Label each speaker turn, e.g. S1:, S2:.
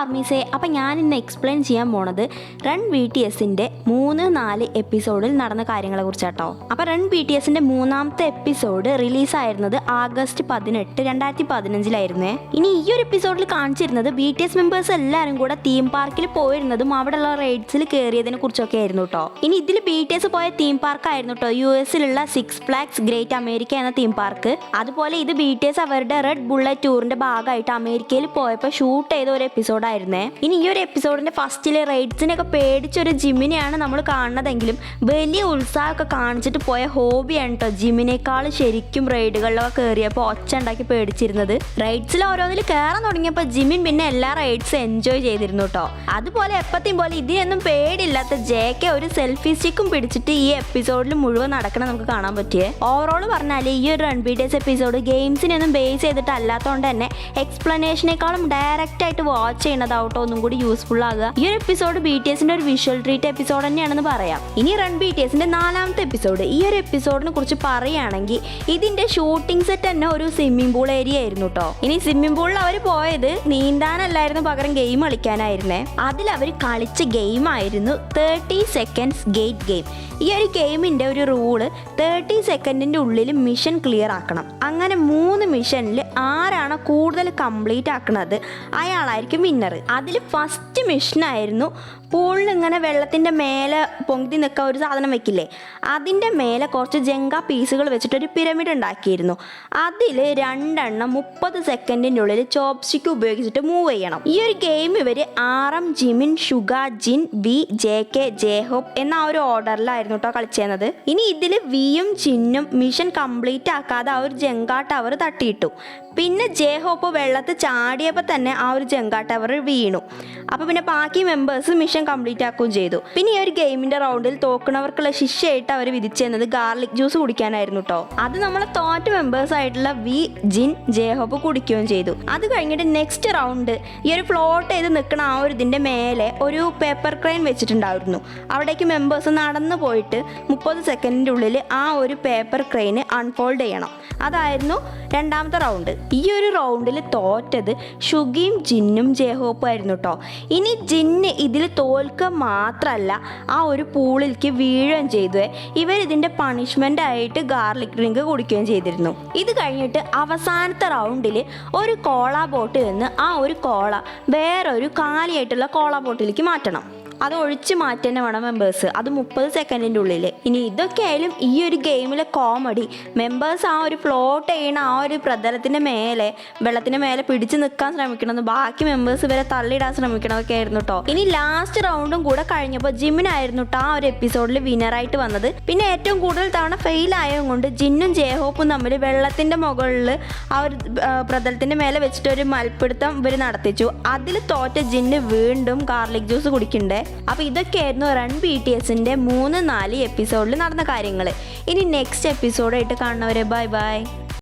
S1: ആർമീസെ അപ്പം ഞാൻ ഇന്ന് എക്സ്പ്ലെയിൻ ചെയ്യാൻ പോണത് റൺ ബി ടി എസിന്റെ മൂന്ന് നാല് എപ്പിസോഡിൽ നടന്ന കാര്യങ്ങളെ കുറിച്ചാട്ടോ. അപ്പം റൺ ബി ടി എസിന്റെ മൂന്നാമത്തെ എപ്പിസോഡ് റിലീസായിരുന്നത് ആഗസ്റ്റ് പതിനെട്ട് രണ്ടായിരത്തി പതിനഞ്ചിലായിരുന്നേ ഇനി ഈ ഒരു എപ്പിസോഡിൽ കാണിച്ചിരുന്നത് ബി ടി എസ് മെമ്പേഴ്സ് എല്ലാവരും കൂടെ തീം പാർക്കിൽ പോയിരുന്നതും അവിടെയുള്ള റൈഡ്സിൽ കയറിയതിനെ കുറിച്ചൊക്കെ ആയിരുന്നു കേട്ടോ ഇനി ഇതിൽ ബി ടി എസ് പോയ തീം പാർക്ക് ആയിരുന്നു കേട്ടോ യു എസിലുള്ള സിക്സ് ഫ്ലാഗ്സ് ഗ്രേറ്റ് അമേരിക്ക എന്ന തീം പാർക്ക് അതുപോലെ ഇത് ബി ടി എസ് അവരുടെ റെഡ് ബുള്ളറ്റ് ടൂറിന്റെ ഭാഗമായിട്ട് അമേരിക്കയിൽ പോയപ്പോൾ ഷൂട്ട് ചെയ്ത ഒരു എപ്പിസോഡായിരുന്നേ ഇനി ഈ ഒരു എപ്പിസോഡിന്റെ ഫസ്റ്റിലെ റൈഡ്സിനൊക്കെ പേടിച്ചൊരു ജിമ്മിനെയാണ് നമ്മൾ കാണുന്നതെങ്കിലും വലിയ ഉത്സാഹമൊക്കെ കാണിച്ചിട്ട് പോയ ഹോബിയാണ് കേട്ടോ ജിമ്മിനേക്കാൾ ശരിക്കും റൈഡുകളിലൊക്കെ കയറിയപ്പോൾ ഒച്ച ഉണ്ടാക്കി പേടിച്ചിരുന്നത്. റൈഡ്സിൽ ഓരോന്നിൽ കയറാൻ തുടങ്ങിയപ്പോൾ ജിമ്മിൻ പിന്നെ എല്ലാ റൈഡ്സും എൻജോയ് ചെയ്തിരുന്നു കേട്ടോ അതുപോലെ എപ്പത്തെയും പോലെ ഇതിനൊന്നും പേടിയില്ലാത്ത ജെ കെ ഒരു സെൽഫി സ്റ്റിക്കും പിടിച്ചിട്ട് ഈ എപ്പിസോഡിൽ മുഴുവൻ നടക്കണം നമുക്ക് കാണാൻ പറ്റിയേ. ഓവറോൾ പറഞ്ഞാൽ ഈ ഒരു റൺ ബി ഡേസ് എപ്പിസോഡ് ഗെയിംസിനൊന്നും ബേസ് ചെയ്തിട്ടല്ലാത്തതുകൊണ്ട് തന്നെ എക്സ്പ്ലനേഷനേക്കാളും ഡയറക്റ്റ് ആയിട്ട് വാച്ച് ചെയ്യണതാവട്ടോ ഒന്നും കൂടി യൂസ്ഫുൾ ആകുക. ഈ ഒരു എപ്പിസോഡ് ബി ടി എസിന്റെ ഒരു വിഷ്വൽ ട്രീറ്റ് എപ്പിസോഡ് തന്നെയാണെന്ന് പറയാം. ഇനി റൺ ബി ടി എസിന്റെ നാലാമത്തെ എപ്പിസോഡ് ഈ ഒരു എപ്പിസോഡിനെ കുറിച്ച് പറയുകയാണെങ്കിൽ ഇതിന്റെ ഷൂട്ടിംഗ് സെറ്റ് തന്നെ ഒരു സ്വിമ്മിംഗ് പൂൾ ഏരിയ ആയിരുന്നു കേട്ടോ ഇനി സ്വിമ്മിംഗ് പൂളിൽ അവർ പോയത് നീന്താനല്ലായിരുന്നു പകരം ഗെയിം കളിക്കാനായിരുന്നേ. അതിൽ അവർ കളിച്ച ഗെയിം ആയിരുന്നു തേർട്ടി സെക്കൻഡ്സ് ഗേറ്റ് ഗെയിം ഈ ഒരു ഗെയിമിന്റെ ഒരു റൂൾ തേർട്ടി സെക്കൻഡിന്റെ ഉള്ളിൽ മിഷൻ ക്ലിയർ ആക്കണം. അങ്ങനെ മൂന്ന് മിഷനിൽ ആരാണ് കൂടുതൽ കംപ്ലീറ്റ് ആക്കുന്നത്. അയാളായിരിക്കും വിന്നർ അതിൽ ഫസ്റ്റ് മിഷനായിരുന്നു പൂളിൽ ഇങ്ങനെ വെള്ളത്തിന്റെ മേലെ പൊങ്ങി നിൽക്കുക ഒരു സാധനം വെക്കില്ലേ? അതിന്റെ മേലെ കുറച്ച് ജങ്ക പീസുകൾ വെച്ചിട്ടൊരു പിരമിഡ് ഉണ്ടാക്കിയിരുന്നു. അതിൽ രണ്ടെണ്ണം മുപ്പത് സെക്കൻഡിന്റെ ഉള്ളിൽ ചോപ്സ്റ്റിക്ക് ഉപയോഗിച്ചിട്ട് മൂവ് ചെയ്യണം. ഈ ഒരു ഗെയിം ഇവർ R M Jimin Suga Jin V J K J Hope എന്ന ആ ഒരു ഓർഡറിലായിരുന്നു കേട്ടോ കളിച്ചിരുന്നത് ഇനി ഇതിൽ വിയും ജിന്നും മിഷൻ കംപ്ലീറ്റ് ആക്കാതെ ആ ഒരു ജങ്ക ടവർ തട്ടിയിട്ടു. പിന്നെ ജേഹോപ്പ് വെള്ളത്തിൽ ചാടിയപ്പോൾ തന്നെ ആ ഒരു ജങ്കാ ടവർ വീണു. അപ്പോൾ പിന്നെ ബാക്കി മെമ്പേഴ്സ് മിഷൻ കംപ്ലീറ്റ് ആക്കുകയും ചെയ്തു. പിന്നെ ഈ ഒരു ഗെയിമിന്റെ റൗണ്ടിൽ തോക്കണവർക്കുള്ള ശിക്ഷയായിട്ട് അവർ വിധിച്ചെന്നത് ഗാർലിക് ജ്യൂസ് കുടിക്കാനായിരുന്നു കേട്ടോ അത് നമ്മളെ തോറ്റ മെമ്പേഴ്സ് ആയിട്ടുള്ള വി ജിൻ ജേഹോപ്പ് കുടിക്കുകയും ചെയ്തു. അത് കഴിഞ്ഞിട്ട് നെക്സ്റ്റ് റൗണ്ട് ഈ ഒരു ഫ്ലോട്ട് ചെയ്ത് നിൽക്കുന്ന ആ ഒരു ഇതിന്റെ മേലെ ഒരു പേപ്പർ ക്രെയിൻ വെച്ചിട്ടുണ്ടായിരുന്നു. അവിടേക്ക് മെമ്പേഴ്സ് നടന്നു പോയിട്ട് മുപ്പത് സെക്കൻഡിന്റെ ഉള്ളിൽ ആ ഒരു പേപ്പർ ക്രെയിന് അൺഫോൾഡ് ചെയ്യണം. അതായിരുന്നു രണ്ടാമത്തെ റൗണ്ട് ഈ ഒരു റൗണ്ടിൽ തോറ്റത് ഷുഗിയും ജിന്നും ജേഹോപ്പും ആയിരുന്നു കേട്ടോ ഇനി ജിന്ന് ഇതിൽ തോൽക്കുക മാത്രമല്ല ആ ഒരു പൂളിലേക്ക് വീഴുകയും ചെയ്തു ഇവർ ഇവരിതിന്റെ പണിഷ്മെന്റ് ആയിട്ട് ഗാർലിക് ഡ്രിങ്ക് കുടിക്കുകയും ചെയ്തിരുന്നു. ഇത് കഴിഞ്ഞിട്ട് അവസാനത്തെ റൗണ്ടിൽ ഒരു കോള ബോട്ടിൽ നിന്ന് ആ ഒരു കോള വേറൊരു കാലിയായിട്ടുള്ള കോള ബോട്ടിലേക്ക് മാറ്റണം. അത് ഒഴിച്ച് മാറ്റന്നെ വേണം മെമ്പേഴ്സ് അത് മുപ്പത് സെക്കൻഡിന്റെ ഉള്ളിൽ ഇനി ഇതൊക്കെ ആയാലും ഈ ഒരു ഗെയിമിലെ കോമഡി മെമ്പേഴ്സ് ആ ഒരു ഫ്ലോട്ട് ചെയ്യണ ആ ഒരു പ്രതലത്തിന്റെ മേലെ വെള്ളത്തിന്റെ മേലെ പിടിച്ച് നിൽക്കാൻ ശ്രമിക്കണമെന്ന് ബാക്കി മെമ്പേഴ്സ് ഇവരെ തള്ളിയിടാൻ ശ്രമിക്കണമൊക്കെ ആയിരുന്നു കേട്ടോ ഇനി ലാസ്റ്റ് റൗണ്ടും കൂടെ കഴിഞ്ഞപ്പോൾ ജിമ്മിനായിരുന്നു കേട്ടോ ആ ഒരു എപ്പിസോഡിൽ വിന്നറായിട്ട് വന്നത്. പിന്നെ ഏറ്റവും കൂടുതൽ തവണ ഫെയിൽ ആയത് കൊണ്ട് ജിന്നും ജേഹോപ്പും തമ്മിൽ വെള്ളത്തിന്റെ മുകളിൽ ആ ഒരു പ്രതലത്തിന്റെ മേലെ വെച്ചിട്ട് ഒരു മൽപ്പിടുത്തം ഇവർ നടത്തിച്ചു. അതിൽ തോറ്റ ജിന്ന് വീണ്ടും ഗാർലിക് ജ്യൂസ് കുടിക്കണ്ടേ? അപ്പോൾ ഇതൊക്കെയായിരുന്നു റൺ ബി ടി എസിന്റെ മൂന്ന് നാല് എപ്പിസോഡിൽ നടന്ന കാര്യങ്ങൾ ഇനി നെക്സ്റ്റ് എപ്പിസോഡായിട്ട് കാണുന്നവരെ ബൈ ബൈ